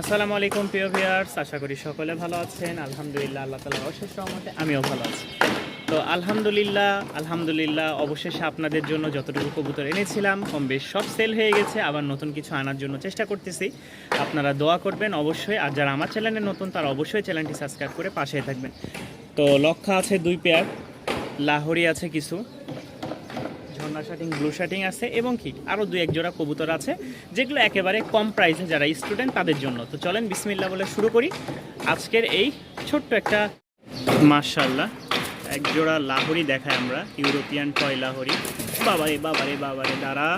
আসসালামু আলাইকুম, প্রিয় ভিউয়ার্স। আশা করি সকলে ভালো আছেন। আলহামদুলিল্লাহ, আল্লাহ তালার অশেষ রহমতে আমিও ভালো আছি। তো আলহামদুলিল্লাহ আলহামদুলিল্লাহ, অবশেষে আপনাদের জন্য যতটুকু কবুতর এনেছিলাম, কম বেশ সব সেল হয়ে গেছে। আবার নতুন কিছু আনার জন্য চেষ্টা করতেছি। আপনারা দোয়া করবেন অবশ্যই। আর যারা আমার চ্যানেলে নতুন, তারা অবশ্যই চ্যানেলটি সাবস্ক্রাইব করে পাশে থাকবেন। তো লক্ষ্য আছে দুই পেয়ার লাহোরি আছে কিছু। ঝর্ণা শার্টিং ব্লু শার্টিং আছে এবং কি আরও দুই এক জোড়া কবুতর আছে, যেগুলো একেবারে কম প্রাইসে যারা স্টুডেন্ট তাদের জন্য। তো চলেন বিসমিল্লা বলে শুরু করি। আজকের এই ছোট্ট একটা মার্শাল্লাহ এক জোড়া লাহোরি দেখায় আমরা, ইউরোপিয়ান টয় লাহোরি। বাবারে বাবারে বাবারে, দাঁড়া।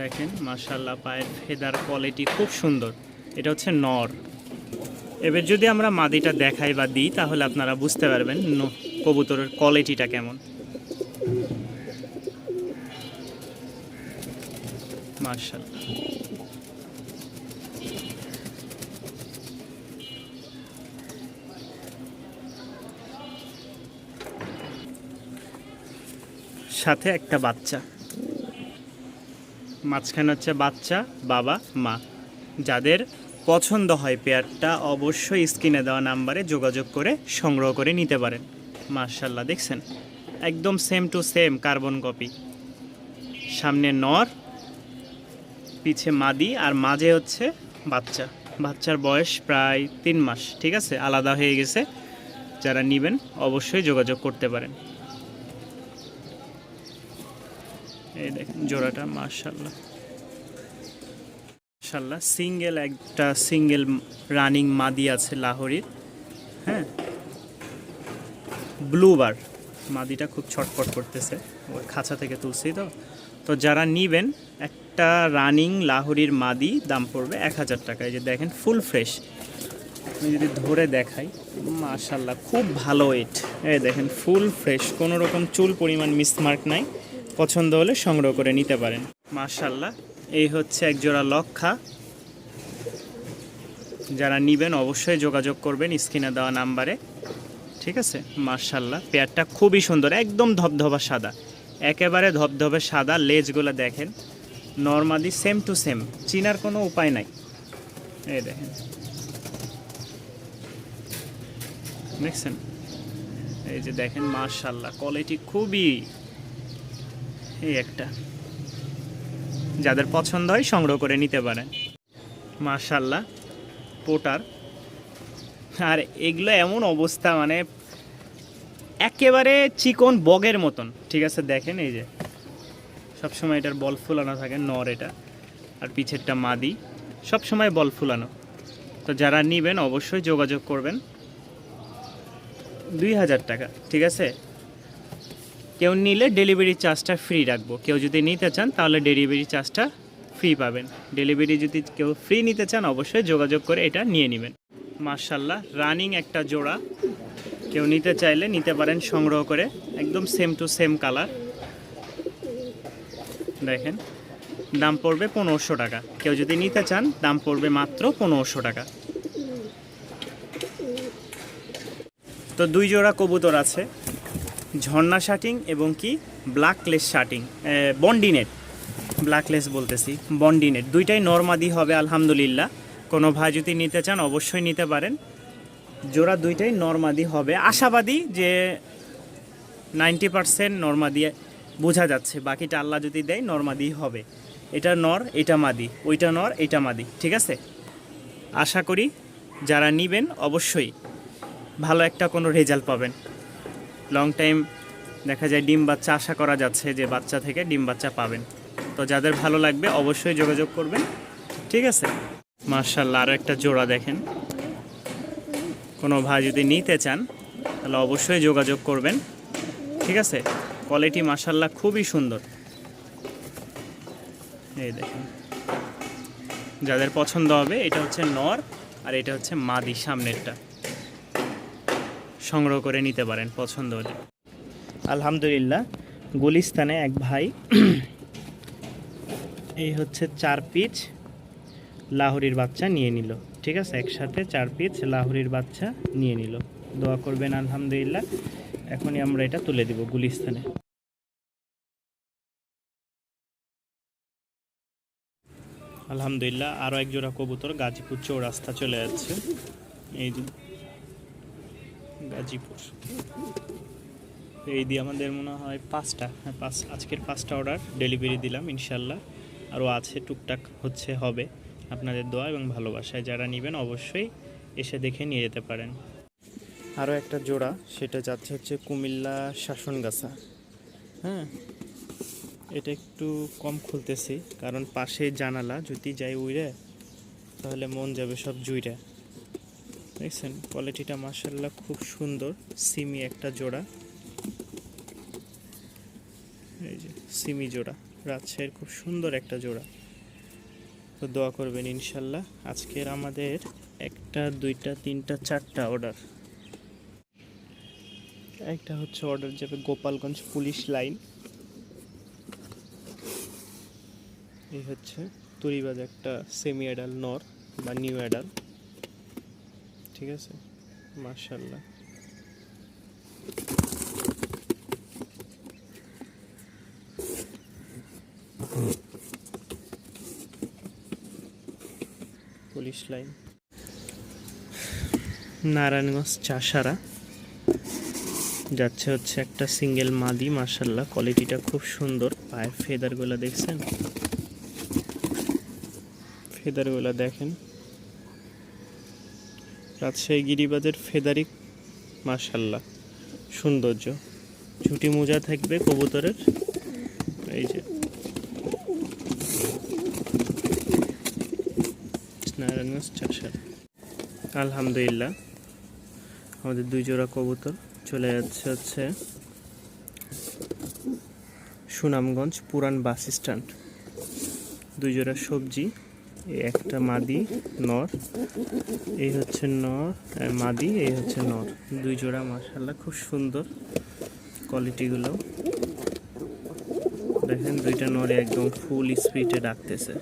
দেখেন মার্শাল্লাহ পায়ের ফেদার কোয়ালিটি খুব সুন্দর। এটা হচ্ছে নর। এবার যদি আমরা মাদিটা দেখাই বা দিই, তাহলে আপনারা বুঝতে পারবেন কবুতরের কোয়ালিটিটা কেমন? সাথে একটা বাচ্চা। মাঝখানে হচ্ছে বাচ্চা, বাবা, মা। যাদের পছন্দ হয় পেয়ারটা অবশ্যই স্ক্রিনে দেওয়া নাম্বারে যোগাযোগ করে সংগ্রহ করে নিতে পারেন। মার্শাল্লাহ দেখছেন? একদম same to same carbon copy সামনে নর, পিছে মাদি, আর মাঝে হচ্ছে বাচ্চা। বাচ্চার বয়স প্রায় তিন মাস, ঠিক আছে? আলাদা হয়ে গেছে। যারা নেবেন, অবশ্যই যোগাযোগ করতে পারেন। এই দেখেন জোড়াটা মার্শাল্লাহ মাশাল্লাহ সিঙ্গেল একটা সিঙ্গেল রানিং মাদি আছে লাহোরির। হ্যাঁ? ব্লু বার মাদিটা খুব ছটফট করতেছে। ওই খাঁচা থেকে তুলছি তো। তো যারা নিবেন, একটা রানিং লাহোরির মাদি দাম পড়বে এক হাজার টাকা। এই যে দেখেন ফুল ফ্রেশ আমি যদি ধরে দেখাই মাশাল্লাহ খুব ভালো ওয়েট এই দেখেন ফুল ফ্রেশ কোনো রকম চুল পরিমাণ মিসমার্ক নাই। পছন্দ হলে সংগ্রহ করে নিতে পারেন। মাশাল্লাহ এই হচ্ছে এক জোড়া লক্ষা। যারা নিবেন, অবশ্যই যোগাযোগ করবেন স্ক্রিনে দেওয়া নাম্বারে। ঠিক আছে? মার্শাল্লাহ পেয়ারটা খুবই সুন্দর, একদম ধবধবা সাদা। একেবারে ধবধবে সাদা, লেজগুলো দেখেন। নর্মালি সেম টু সেম চিনার কোনো উপায় নাই। এই দেখেন। দেখছেন? এই যে দেখেন মার্শাল্লাহ কোয়ালিটি খুবই এই একটা। যাদের পছন্দ হয় সংগ্রহ করে নিতে পারেন। মার্শাল্লাহ পোটার। আর এগুলো এমন অবস্থা মানে একেবারে চিকন বগের মতন। ঠিক আছে, দেখেন এই যে। সবসময় এটার বল ফুলানো থাকে, নর এটা। আর পিছেরটা মাদি। সবসময় বল ফুলানো। তো যারা নিবেন অবশ্যই যোগাযোগ করবেন। দুই হাজার টাকা, ঠিক আছে? কেউ নিলে ডেলিভারি চার্জটা ফ্রি রাখব। কেউ যদি নিতে চান, তাহলে ডেলিভারি চার্জটা ফ্রি পাবেন। ডেলিভারি যদি কেউ ফ্রি নিতে চান, অবশ্যই যোগাযোগ করে এটা নিয়ে নেবেন। মার্শাল্লাহ রানিং একটা জোড়া। কেউ নিতে চাইলে নিতে পারেন সংগ্রহ করে, একদম সেম টু সেম কালার দেখেন, দাম পড়বে পনেরোশো টাকা। কেউ যদি নিতে চান, দাম পড়বে মাত্র পনেরোশো টাকা। তো দুই জোড়া কবুতর আছে, ঝর্ণা শার্টিং এবং কি? ব্ল্যাকলেস শার্টিং বন্ডিনেট ব্ল্যাকলেস বলতেছি বন্ডিনেট দুইটাই নর্মাদি হবে, আলহামদুলিল্লাহ। কোনো ভাই যদি নিতে চান, অবশ্যই নিতে পারেন। জোড়া দুইটাই নর্মাদি হবে। আশাবাদী যে নাইনটি পারসেন্ট নর্মাদি বোঝা যাচ্ছে। বাকিটা আল্লাহ যদি দেয়, নর্মাদি হবে। এটা নর, এটা মাদি। ওইটা নর, এটা মাদি। ঠিক আছে? আশা করি যারা নিবেন, অবশ্যই ভালো একটা কোনো রেজাল্ট পাবেন। লং টাইম দেখা যায় ডিম বাচ্চা আশা করা যাচ্ছে যে বাচ্চা থেকে ডিম বাচ্চা পাবেন। তো যাদের ভালো লাগবে, অবশ্যই যোগাযোগ করবেন। ঠিক আছে? মার্শাল্লাহ আরও একটা জোড়া দেখেন। কোনো ভাই যদি নিতে চান, তাহলে অবশ্যই যোগাযোগ করবেন। ঠিক আছে? কোয়ালিটি মার্শাল্লাহ খুবই সুন্দর। এই দেখেন। যাদের পছন্দ হবে, এটা হচ্ছে নর আর এটা হচ্ছে মাদি সামনেরটা। সংগ্রহ করে নিতে পারেন পছন্দ হলে। আলহামদুলিল্লাহ, গুলিস্তানে এক ভাই, এই হচ্ছে চার পিচ। লাহোরির বাচ্চা নিয়ে নিল। ঠিক আছে? একসাথে চার পিস লাহোরির বাচ্চা নিয়ে নিল। দোয়া করবেন, আলহামদুলিল্লাহ। এখনই আমরা এটা তুলে দিব গুলিস্তানে। আলহামদুলিল্লাহ আরও এক জোড়া কবুতর গাজীপুর চৌরাস্তা চলে যাচ্ছে। এই গাজীপুর। এই দিয়ে আমাদের মনে হয় পাঁচটা। হ্যাঁ পাঁচ, আজকের পাঁচটা অর্ডার ডেলিভারি দিলাম, ইনশাল্লাহ। আরও আছে, টুকটাক হচ্ছে, হবে। আপনাদের দোয়া এবং ভালোবাসায় যারা নেবেন অবশ্যই এসে দেখে নিয়ে যেতে পারেন। আরও একটা জোড়া, সেটা যাচ্ছে হচ্ছে কুমিল্লা শাসনগাছা। হ্যাঁ এটা একটু কম খুলতেছি, কারণ পাশে জানালা, যদি যাই উইরে, তাহলে মন যাবে সব জুইরে। দেখছেন কোয়ালিটিটা মার্শাল্লাহ খুব সুন্দর, সিমি একটা জোড়া। এই যে, সিমি জোড়া, রাজশাহীর খুব সুন্দর একটা জোড়া। তো দোয়া করবেন ইনশাল্লাহ। আজকের আমাদের একটা, দুইটা, তিনটা, চারটা অর্ডার একটা হচ্ছে অর্ডার যাবে গোপালগঞ্জ পুলিশ লাইন। এই হচ্ছে তরিবাজ একটা সেমি অ্যাডাল নর বা নিউ অ্যাডাল ঠিক আছে? মার্শাল্লাহ পুলিশ লাইন। নারায়ণগঞ্জ চাষারা। যাচ্ছে হচ্ছে একটা সিঙ্গেল মাদি মার্শাল্লাহ কোয়ালিটিটা খুব সুন্দর। পায়ের ফেদারগুলো দেখছেন? ফেদারগুলো দেখেন। রাজশাহী গিরিবাজের ফেদারি মার্শাল্লাহ সৌন্দর্য। ঝুটি মোজা থাকবে কবুতরের। এই যে নারায়ণগঞ্জ চাষার। আলহামদুলিল্লাহ। আমাদের দুই জোড়া কবুতর চলে যাচ্ছে হচ্ছে সুনামগঞ্জ পুরান বাস স্ট্যান্ড। দুই জোড়া সবজি একটা মাদি, নর। এই হচ্ছে নর মাদি, এই হচ্ছে নর। দুই জোড়া মাশাল্লাহ খুব সুন্দর কোয়ালিটিগুলো দেখেন দুইটা নরে একদম ফুল স্পিডে ডাকতেছে।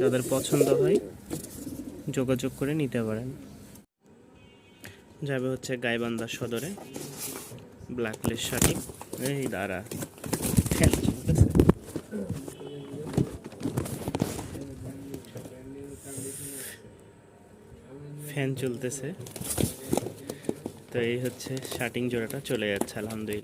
যাদের পছন্দ হয়, যোগাযোগ করে নিতে পারেন। যাবে হচ্ছে গাইবান্ধা সদরে ব্ল্যাকলেস শাড়ি এই দাঁড়া। ফ্যান চলতেছে। তো এই হচ্ছে শার্টিং জোড়াটা চলে যাচ্ছে, আলহামদুলিল্লাহ।